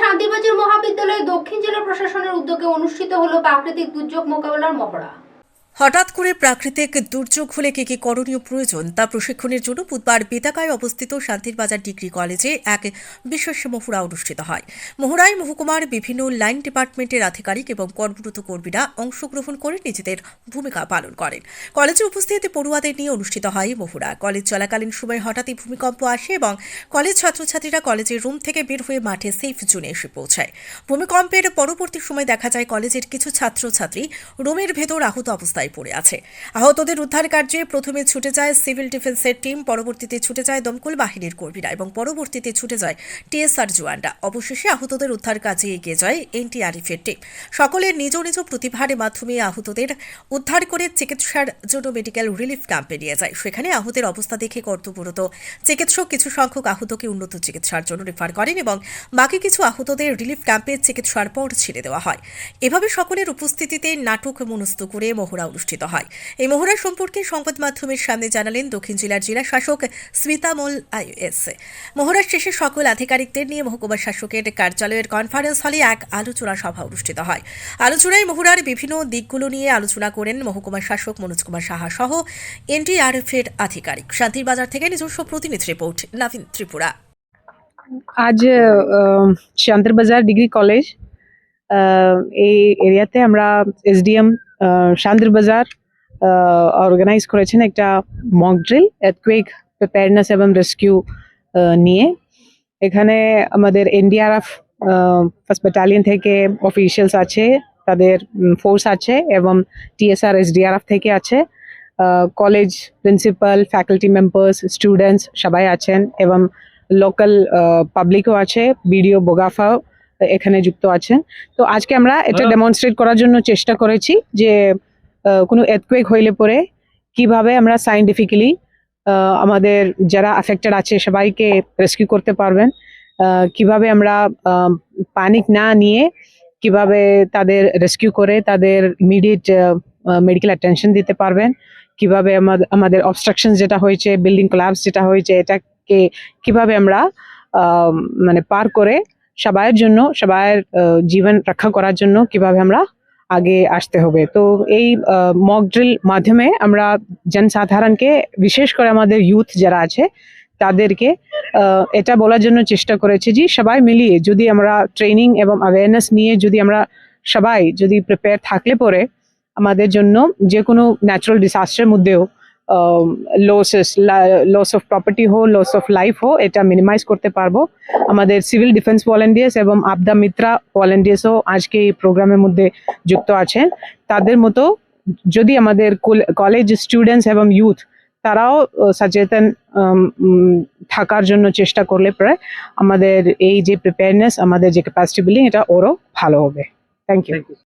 শান্তিবাজার মহাবিদ্যালয়ে দক্ষিণ জেলা প্রশাসনের উদ্যোগে অনুষ্ঠিত হলো প্রাকৃতিক দুর্যোগ মোকাবেলার মহড়া। হঠাৎ করে প্রাকৃতিক দুর্যোগ হলে কি কি করণীয় প্রয়োজন তা প্রশিক্ষণের জন্য বুধবার বেতাকায় অবস্থিত শান্তির বাজার ডিগ্রি কলেজে এক বিশেষ মহড়া অনুষ্ঠিত হয়। মহড়ায় মহকুমার বিভিন্ন লাইন ডিপার্টমেন্টের আধিকারিক এবং কর্মরত কর্মীরা অংশগ্রহণ করে নিজেদের ভূমিকা পালন করেন। কলেজে উপস্থিত পড়ুয়াদের নিয়ে অনুষ্ঠিত হয় মহড়া। কলেজ চলাকালীন সময় হঠাৎই ভূমিকম্প আসে এবং কলেজ ছাত্রছাত্রীরা কলেজের রুম থেকে বের হয়ে মাঠে সেফ জোনে এসে পৌঁছায়। ভূমিকম্পের পরবর্তী সময় দেখা যায় কলেজের কিছু ছাত্রছাত্রী রুমের ভেতর আহত অবস্থায় পড়ে আছে। আহতদের উদ্ধার কার্যে প্রথমে ছুটে যায় সিভিল ডিফেন্সের টিম, পরবর্তীতে ছুটে যায় দমকল বাহিনীর কর্মীরা এবং পরবর্তীতে ছুটে যায় টিএসআর জওয়ানরা। অবশেষে আহতদের উদ্ধার কাজে এগিয়ে যায় এনটিআরএফ এর টিম। সকলের নিজ নিজ প্রতিভার মাধ্যমে আহতদের উদ্ধার করে চিকিৎসার জন্য মেডিকেল রিলিফ ক্যাম্পে নিয়ে যায়। সেখানে আহতের অবস্থা দেখে কর্তব্যরত চিকিৎসক কিছু সংখ্যক আহতকে উন্নত চিকিৎসার জন্য রেফার করেন এবং বাকি কিছু আহতদের রিলিফ ক্যাম্পে চিকিৎসার পর ছেড়ে দেওয়া হয়। এভাবে সকলের উপস্থিতিতে নাটক মনস্থ করে মহড়া অনুষ্ঠিত হয়। এই মহড়া সম্পর্কে সংবাদ মাধ্যমের সামনে জানালেন দক্ষিণ জেলার জেলা শাসক স্মিতামল আইএস। মহড়া শেষে সকল আধিকারিকদের নিয়ে মহকুমা শাসকের কার্যালয়ের কনফারেন্স হলে এক আলোচনা সভা অনুষ্ঠিত হয়। আলোচনায় মহড়ার বিভিন্ন দিকগুলো নিয়ে আলোচনা করেন মহকুমা শাসক মনোজ কুমার সাহা সহ এনটিআরএফ এর আধিকারিক। শান্তির বাজার থেকে নিজস্ব প্রতিনিধি রিপোর্ট নবীন ত্রিপুরা। আজ শান্তির বাজার ডিগ্রি কলেজ এই এরিয়াতে আমরা এসডিএম শান্তির বাজার অর্গানাইজ করেছেন একটা মক ড্রিল এর্থকুয়েক প্রিপেয়ারনেস এবং রেস্কিউ নিয়ে। এখানে আমাদের এনডিআরএফ ফার্স্ট ব্যাটালিয়ন থেকে অফিসিয়ালস আছে, তাদের ফোর্স আছে এবং টিএসআর এসডিআরএফ থেকে আছে। College principal faculty members students সবাই আছেন এবং লোকাল পাবলিকও আছে বিডিও বোগাফাও এখানে যুক্ত আছেন। তো আজকে আমরা এটা ডেমনস্ট্রেট করার জন্য চেষ্টা করেছি যে কোনো এথকুয়েক হইলে পরে কীভাবে আমরা সাইন্টিফিক্যালি আমাদের যারা অ্যাফেক্টেড আছে সবাইকে রেস্কিউ করতে পারবেন। কীভাবে আমরা পানিক না নিয়ে কীভাবে তাদের রেস্কিউ করে তাদের ইমিডিয়েট মেডিকেল অ্যাটেনশন দিতে পারবেন। কীভাবে আমাদের আমাদের অবস্ট্রাকশন যেটা হয়েছে বিল্ডিং ক্লাবস যেটা হয়েছে এটাকে কীভাবে আমরা মানে পার করে সবাইয়ের জন্য, সবাইয়ের জীবন রক্ষা করার জন্য কীভাবে আমরা আগে আসতে হবে। তো এই মক ড্রিল মাধ্যমে আমরা জনসাধারণকে, বিশেষ করে আমাদের ইউথ যারা আছে, তাদেরকে এটা বলার জন্য চেষ্টা করেছি যে সবাই মিলিয়ে যদি আমরা ট্রেনিং এবং অ্যাওয়ারনেস নিয়ে যদি আমরা সবাই যদি প্রিপেয়ার থাকলে পরে আমাদের জন্য যে কোনো ন্যাচারাল ডিসাস্টারের মধ্যেও লসেস লস অফ প্রপার্টি হো লস অফ লাইফ হো এটা মিনিমাইজ করতে পারব। আমাদের সিভিল ডিফেন্স ভলেন্টিয়ার্স এবং আপদা মিত্রা ভলেন্টিয়ার্সও আজকে এই প্রোগ্রামের মধ্যে যুক্ত আছেন তাদের মতো যদি আমাদের কলেজ স্টুডেন্টস এবং ইউথ তারাও সচেতন থাকার জন্য চেষ্টা করলে পরে আমাদের এই যে প্রিপেয়ারনেস আমাদের যে ক্যাপাসিটি বিল্ডিং এটা ওরও ভালো হবে। Thank you